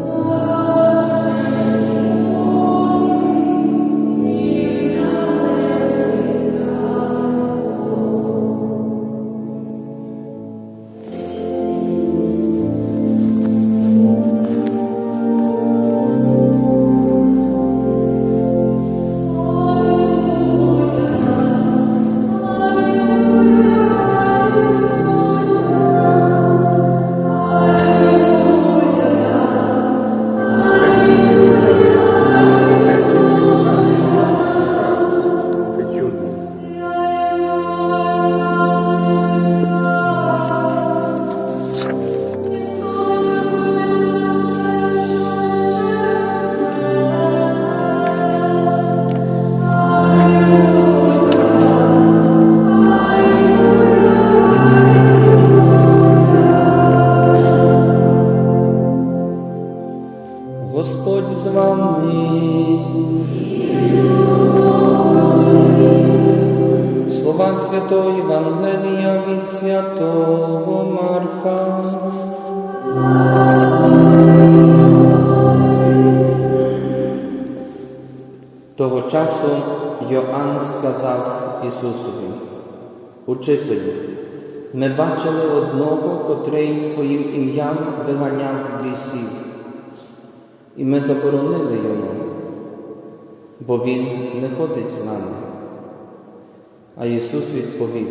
Господь Святого Марка. Того часу Йоанн сказав Ісусові, Учителю, ми бачили одного, котрий Твоїм ім'ям виганяв бісів, і ми заборонили йому, бо він не ходить з нами. А Ісус відповів: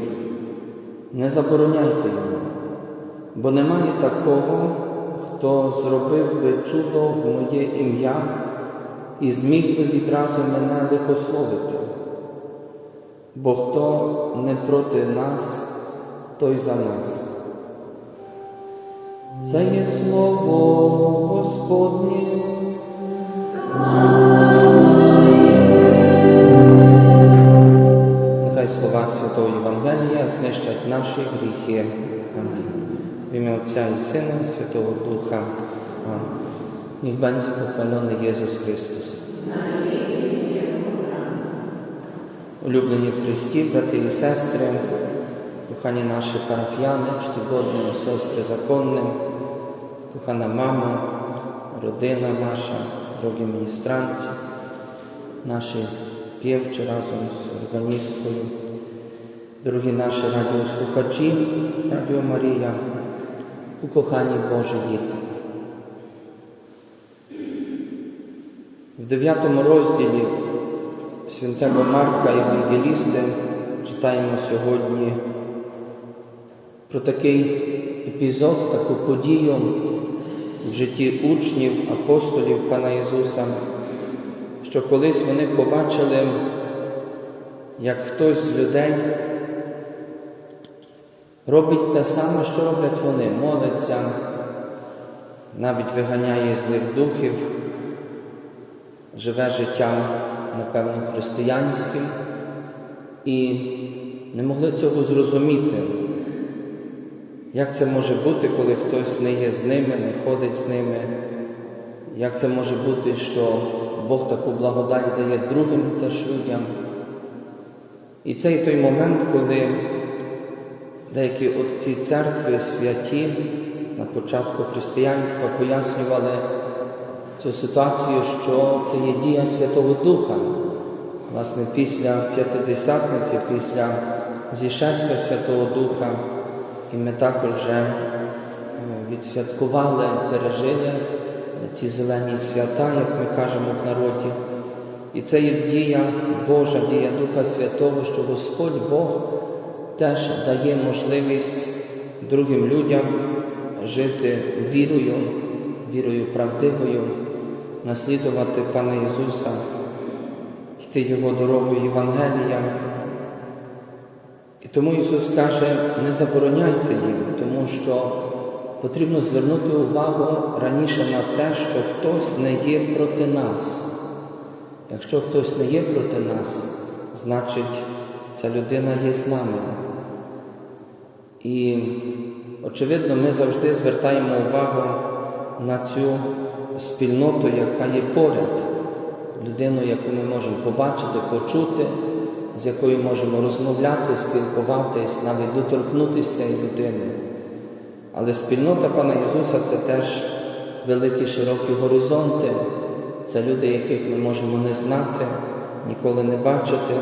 Не забороняйте йому, бо немає такого, хто зробив би чудо в моє ім'я і зміг би відразу мене лихословити. Бо хто не проти нас, той за нас. Це є слово Господнє. Нехай слова Святого Євангелія знищать наші гріхи. Амінь. В ім'я Отця і Сина, Святого Духа. Niech będzie pochwalony Jezus Chrystus. Улюблені в Христі, брати і сестри, кохані наші парафіяни, чтогодні сестри законні, кохана мама, родина наша, дорогі міністранці, наші півчі разом з органісткою, дорогі наші радіослухачі, Радіо Марія, укохані Божі діти. В 9 розділі Святого Марка Євангелісти читаємо сьогодні про такий епізод, таку подію в житті учнів, апостолів Пана Ісуса, що колись вони побачили, як хтось з людей робить те саме, що роблять вони, молиться, навіть виганяє злих духів живе життям, напевно, християнським, і не могли цього зрозуміти. Як це може бути, коли хтось не є з ними, не ходить з ними? Як це може бути, що Бог таку благодать дає другим теж людям? І це і той момент, коли деякі отці церкви святі на початку християнства пояснювали цю ситуацію, що це є дія Святого Духа. Власне, після п'ятидесятниці, після зішестя Святого Духа, і ми також вже відсвяткували, пережили ці зелені свята, як ми кажемо в народі. І це є дія Божа, дія Духа Святого, що Господь Бог теж дає можливість другим людям жити вірою, вірою правдивою, наслідувати Пана Ісуса, йти Його дорогою Євангелія. І тому Ісус каже, не забороняйте їм, тому що потрібно звернути увагу раніше на те, що хтось не є проти нас. Якщо хтось не є проти нас, значить ця людина є з нами. І, очевидно, ми завжди звертаємо увагу на цю спільноту, яка є поряд, людину, яку ми можемо побачити, почути, з якою можемо розмовляти, спілкуватись, навіть доторкнутися цієї людини. Але спільнота Пана Ісуса це теж великі широкі горизонти. Це люди, яких ми можемо не знати, ніколи не бачити,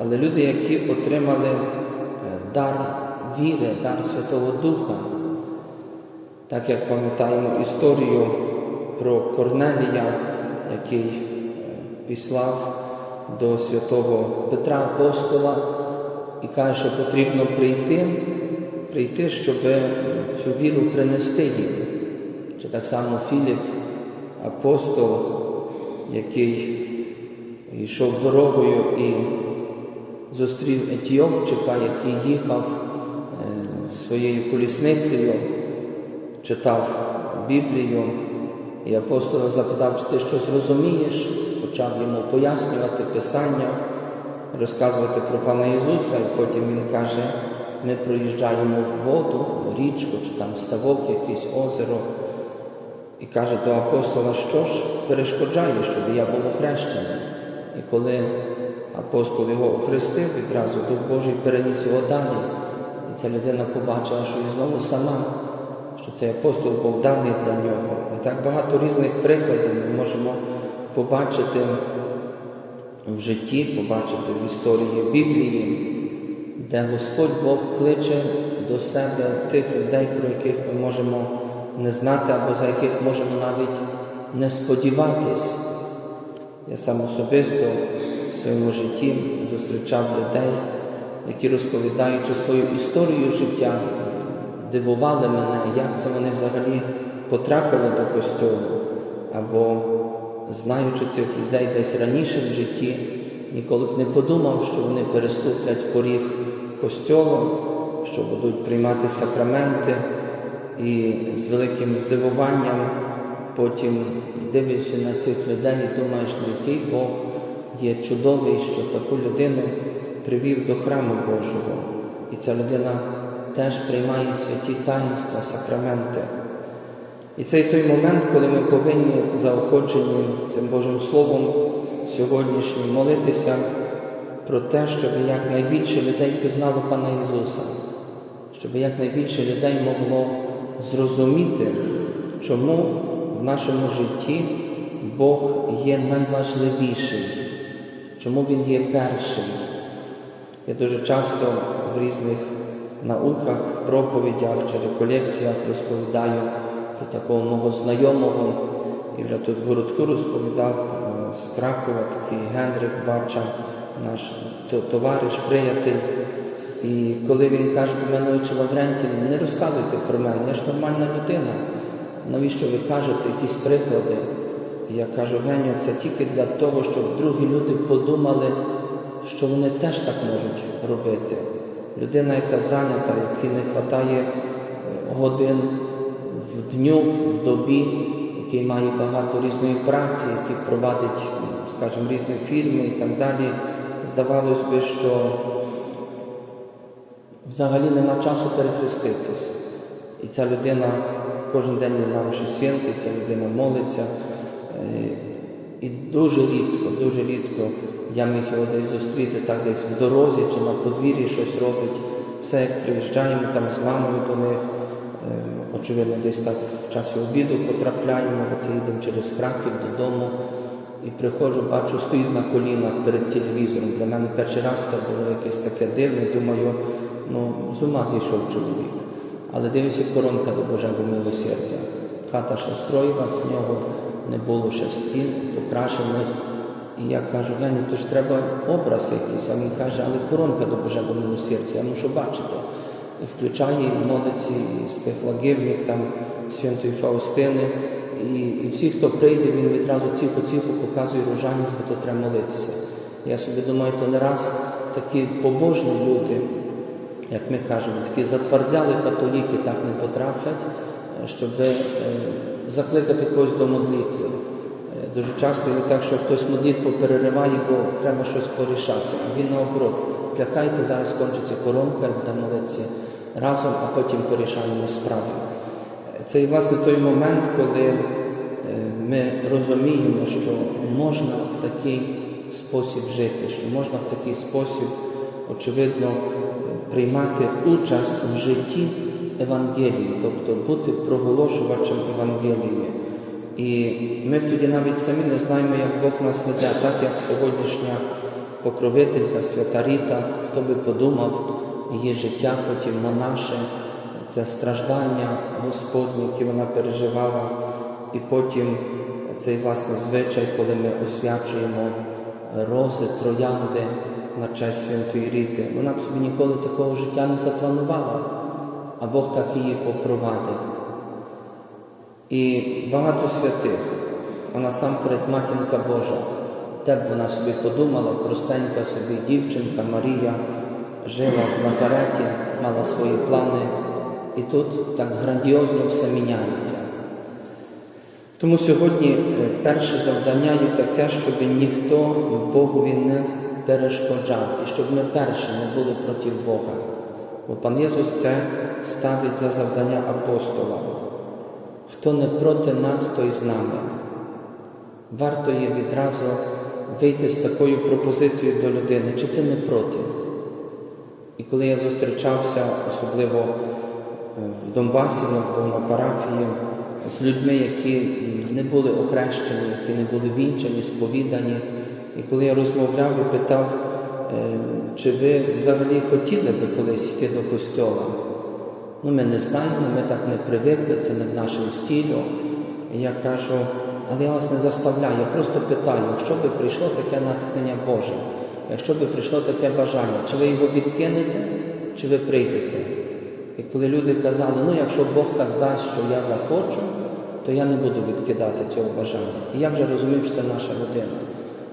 але люди, які отримали е, дар віри, дар Святого Духа. Так як пам'ятаємо історію про Корнелія, який післав до святого Петра Апостола і каже, що потрібно прийти, прийти, щоб цю віру принести їм. Чи так само Філіп, апостол, який йшов дорогою і зустрів Етіопчика, який їхав своєю колісницею, читав Біблію, і апостол запитав, чи ти щось розумієш, почав йому пояснювати Писання, розказувати про Пана Ісуса, і потім він каже, ми проїжджаємо в воду, в річку, чи там ставок, якесь озеро, і каже до апостола, що ж перешкоджає, щоб я був охрещений. І коли апостол його охрестив, відразу Дух Божий переніс його далі. Ця людина побачила, що і знову сама, що цей апостол був даний для нього. І так багато різних прикладів ми можемо побачити в житті, побачити в історії Біблії, де Господь Бог кличе до себе тих людей, про яких ми можемо не знати або за яких можемо навіть не сподіватись. Я сам особисто в своєму житті зустрічав людей, які розповідаючи свою історію життя, дивували мене, як це вони взагалі потрапили до костюлу, або знаючи цих людей десь раніше в житті, ніколи б не подумав, що вони переступлять поріг костьолу, що будуть приймати сакраменти, і з великим здивуванням потім дивишся на цих людей і думаєш, «Ну, який Бог є чудовий, що таку людину привів до храму Божого. І ця людина теж приймає святі таїнства, сакраменти. І це той момент, коли ми повинні заохочені цим Божим Словом сьогоднішнім молитися про те, щоб якнайбільше людей пізнало Пана Ісуса, щоб якнайбільше людей могло зрозуміти, чому в нашому житті Бог є найважливіший, чому Він є перший. Я дуже часто в різних науках, проповідях чи реколекціях розповідаю про такого мого знайомого, і вже тут в городку розповідав е, з Кракова такий Генрик Бача, наш товариш, приятель. І коли він каже до мене, отче Лаврентій, не розказуйте про мене, я ж нормальна людина. Навіщо ви кажете якісь приклади? І я кажу, Геню, це тільки для того, щоб другі люди подумали, що вони теж так можуть робити. Людина, яка зайнята, якій не вистачає е, годин в дню, в добі, який має багато різної праці, який провадить, скажімо, різні фірми і так далі, здавалось би, що взагалі нема часу перехреститись. І ця людина кожен день на ваші святки, ця людина молиться. І дуже рідко, дуже рідко я міг його десь зустріти, так десь в дорозі чи на подвір'ї щось робить. Все як приїжджаємо там з мамою до них. е, Очевидно, десь так в часі обіду потрапляємо, бо це їдемо через Краків додому. І приходжу, бачу, стоїть на колінах перед телевізором. Для мене перший раз це було якесь таке дивне. Думаю, ну з ума зійшов чоловік. Але дивлюся, коронка до Божого милосердя. Хата ще строїлась, в нього не було ще стін покрашених. І я кажу, Геню, то ж треба образ якийсь. А він каже, але коронка до Божого милосердя, я мушу бачити. І включає і молиться і з тих лагивних там святої Фаустини. І, і всі, хто прийде, він відразу тихо-тихо показує рожаність, бо то треба молитися. Я собі думаю, то не раз такі побожні люди, як ми кажемо, такі затвердзяли католіки так не потраплять, е, щоб е, закликати когось до молитви. Е, Дуже часто є так, що хтось молитву перериває, бо треба щось порішати. А він наоборот, лякайте, зараз кончиться коронка, буде молитися разом, а потім порішаємо справи. Е, Це і власне той момент, коли е, ми розуміємо, що можна в такий спосіб жити, що можна в такий спосіб, очевидно, приймати участь в житті Евангелії, тобто бути проголошувачем Евангелії. І ми тоді навіть самі не знаємо, як Бог нас веде, так як сьогоднішня покровителька, свята Ріта, хто би подумав, її життя, потім монаше, це страждання Господні, які вона переживала, і потім цей власне звичай, коли ми освячуємо рози, троянди на честь святої Ріти. Вона б собі ніколи такого життя не запланувала, а Бог так її попровадив. І багато святих, а насамперед матінка Божа, де б вона собі подумала, простенька собі дівчинка Марія жила в Назареті, мала свої плани, і тут так грандіозно все міняється. Тому сьогодні е, перше завдання є таке, щоб ніхто Богові не перешкоджав, і щоб ми перші не були проти Бога. Бо пан Єсус це ставить за завдання апостола. Хто не проти нас, той з нами. Варто є відразу вийти з такою пропозицією до людини, чи ти не проти. І коли я зустрічався, особливо е, в Донбасі, на парафії, з людьми, які не були охрещені, які не були вінчані, сповідані, і коли я розмовляв і питав, чи ви взагалі хотіли би колись йти до костьола? Ну, ми не знаємо, ми так не привикли, це не в нашому стілю. І я кажу, але я вас не заставляю, я просто питаю, якщо би прийшло таке натхнення Боже, якщо би прийшло таке бажання, чи ви його відкинете, чи ви прийдете? І коли люди казали, ну якщо Бог так дасть, що я захочу, то я не буду відкидати цього бажання. І я вже розумів, що це наша людина.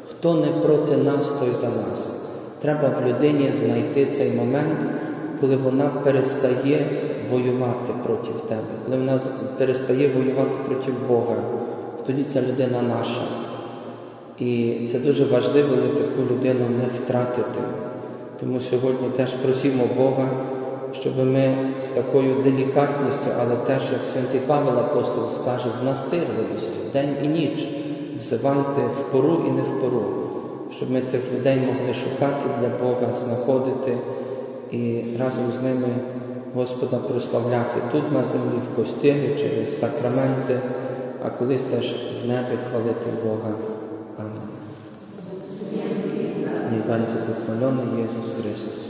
Хто не проти нас, той за нас. Треба в людині знайти цей момент, коли вона перестає воювати проти тебе, коли вона перестає воювати проти Бога, тоді ця людина наша. І це дуже важливо таку людину не втратити. Тому сьогодні теж просимо Бога, щоб ми з такою делікатністю, але теж, як святий Павел апостол скаже, з настирливістю, день і ніч взивайте в пору і не в пору, щоб ми цих людей могли шукати для Бога, знаходити і разом з ними Господа прославляти тут на землі, в костілі, через сакраменти, а колись теж в небі хвалити Бога. Амінь. Niech będzie pochwalony Ісус Chrystus.